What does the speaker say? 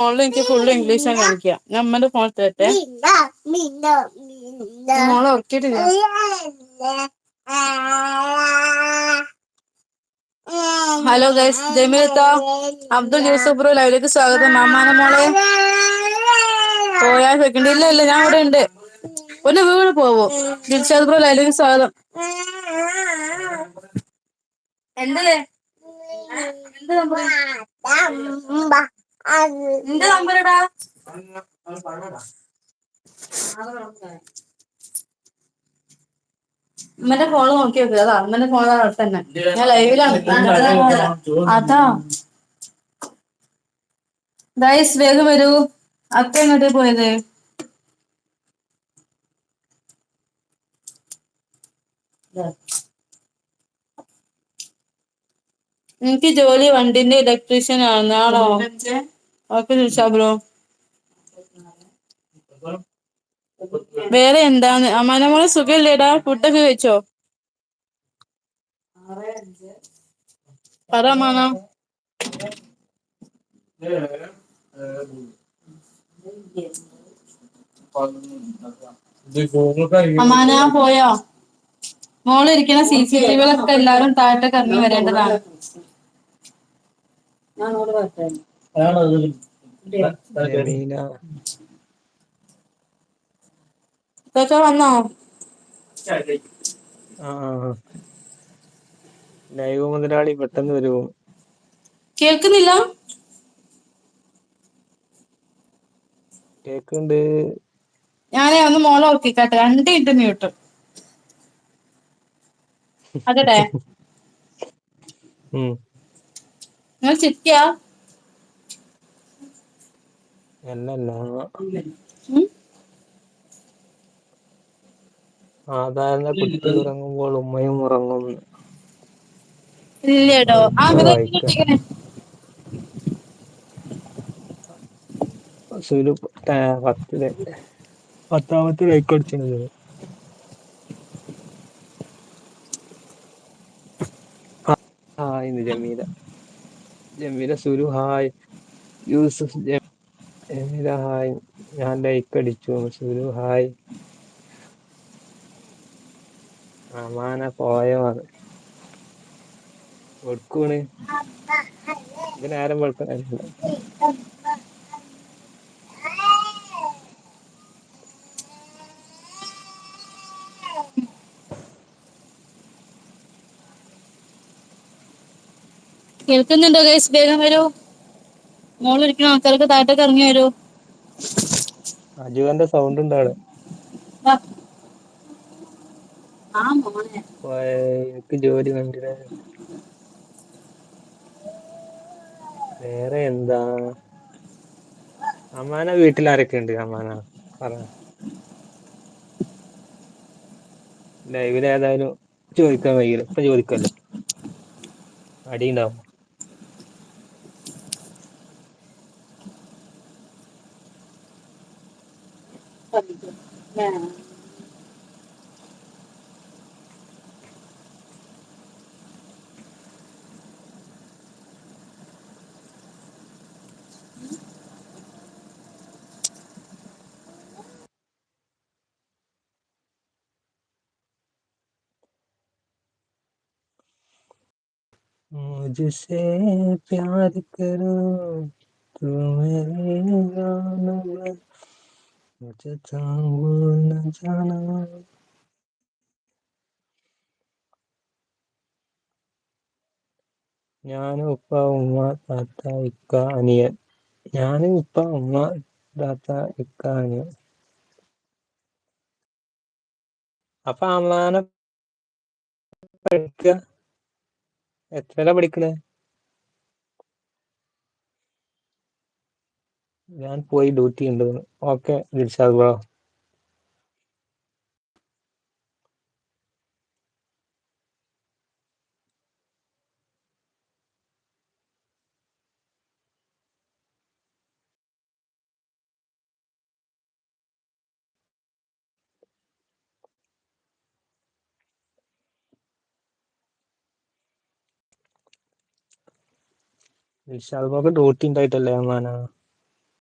ഫോണിൽ എനിക്ക് ഫുള്ള് ഇംഗ്ലീഷാ കാണിക്കുക ഞാൻ അമ്മന്റെ എടുത്ത് തരട്ടെ മോളെ ഉറക്കിയിട്ടില്ല. ഹലോ ഗൈസ് ജമീലത്ത. അബ്ദുൾ യൂസഫ് ബ്രോ ലൈവിലേക്ക് സ്വാഗതം. മാമാന മോളെ. പോയാൽ വെക്കണ്ട ഇല്ല ഇല്ല ഞാൻ ഇവിടെ ഉണ്ട്. ഒന്ന് വീട് പോവോ. ദിൽഷാദ് ബ്രോ ലൈവിലേക്ക് സ്വാഗതം. എന്തല്ലേ എന്ത് നമ്പർ എന്ത് നമ്പറടാ? ഉമ്മന്റെ ഫോൺ നോക്കി വെക്കുക അതാ ഉമ്മന്റെ ഫോൺ അവിടെ തന്നെ. ഞാൻ ലൈവിലാണ് അതാ ഗൈസ് വേഗം വരൂ. അത്ത എങ്ങോട്ടേ പോയത്? എനിക്ക് ജോലി വണ്ടിന്റെ ഇലക്ട്രീഷ്യൻ ആണ്. ആണോ? ഓക്കെ ചോദിച്ചാ ബ്രോ. വേറെ എന്താണ്? അമ്മാനമോളെ സുഖമില്ലേടാ? ഫുഡൊക്കെ കഴിച്ചോ? പറ അമ്മാന അമ്മാന പോയോ? മോളിരിക്കണ സി സി ടി വികളൊക്കെ എല്ലാവരും താഴോട്ടൊക്കെ കറങ്ങി വരേണ്ടതാണ്. വന്നോ? ലൈവ് മുതലാളി പെട്ടെന്ന് വരുമോ കേൾക്കുന്നില്ല? കേക്കുണ്ട് ഞാനേ ഒന്ന് മോളെ ഓർക്കിക്കാട്ടെ രണ്ട് മിനിറ്റ് മ്യൂട്ട് അതെ ഉം. നിങ്ങൾ ചിരിക്കാ? സാധാരണ കുട്ടി ഉറങ്ങുമ്പോൾ ഉമ്മയും ഉറങ്ങും. ഇല്ലടോ. ആ സുലു പത്തിൽ. പത്താമത്തെ ലൈക്ക് അടിച്ചത് ഹായ് ഇന്ന് ജമീല. ജമീല സുരു ഹായ്. യൂസഫ് ജമീല ഹായ്. ഞാൻ ലൈക്ക് അടിച്ചു. സുരു ഹായ്. അമാന പോയമാണ്. കൊടുക്കൂണ് ഇതിനാരം വെളുത്ത കേൾക്കുന്നുണ്ടോ ഗൈസ് വേഗം വരൂ. മോൾ ഒരിക്കലും ആൾക്കാർക്ക് താഴത്തേക്ക് ഇറങ്ങി വരൂ. അജുവന്റെ സൗണ്ട് ഉണ്ട് അവിടെ. എനിക്ക് ജോലി കണ്ടില്ല? വേറെ എന്താ? അമ്മാന വീട്ടിൽ ആരൊക്കെ ഉണ്ട്? അമ്മാന പറ. ലൈവിൽ ഏതായാലും ചോദിക്കാൻ കഴിയില്ല ഇപ്പൊ ചോദിക്കല്ലോ. അടി मुझसे प्यार करो तुम्हें मुझे चाहूं न जाना ഞാനും ഉപ്പ ഉമ്മ താത്ത ഇക്ക അനിയൻ ഞാനും ഉപ്പ ഉമ്മ താത്ത ഇക്ക അനിയൻ അപ്പൊ അമ്മാനെ പഠിക്ക എത്രയിലാ പഠിക്കണേ ഞാൻ പോയി ഡ്യൂട്ടി ഉണ്ട്. Okay Dilshad bro. ദിൽഷാദ് ബ്രോക്ക് ഡ്യൂട്ടി ഉണ്ടായിട്ടല്ലേ അമ്മാന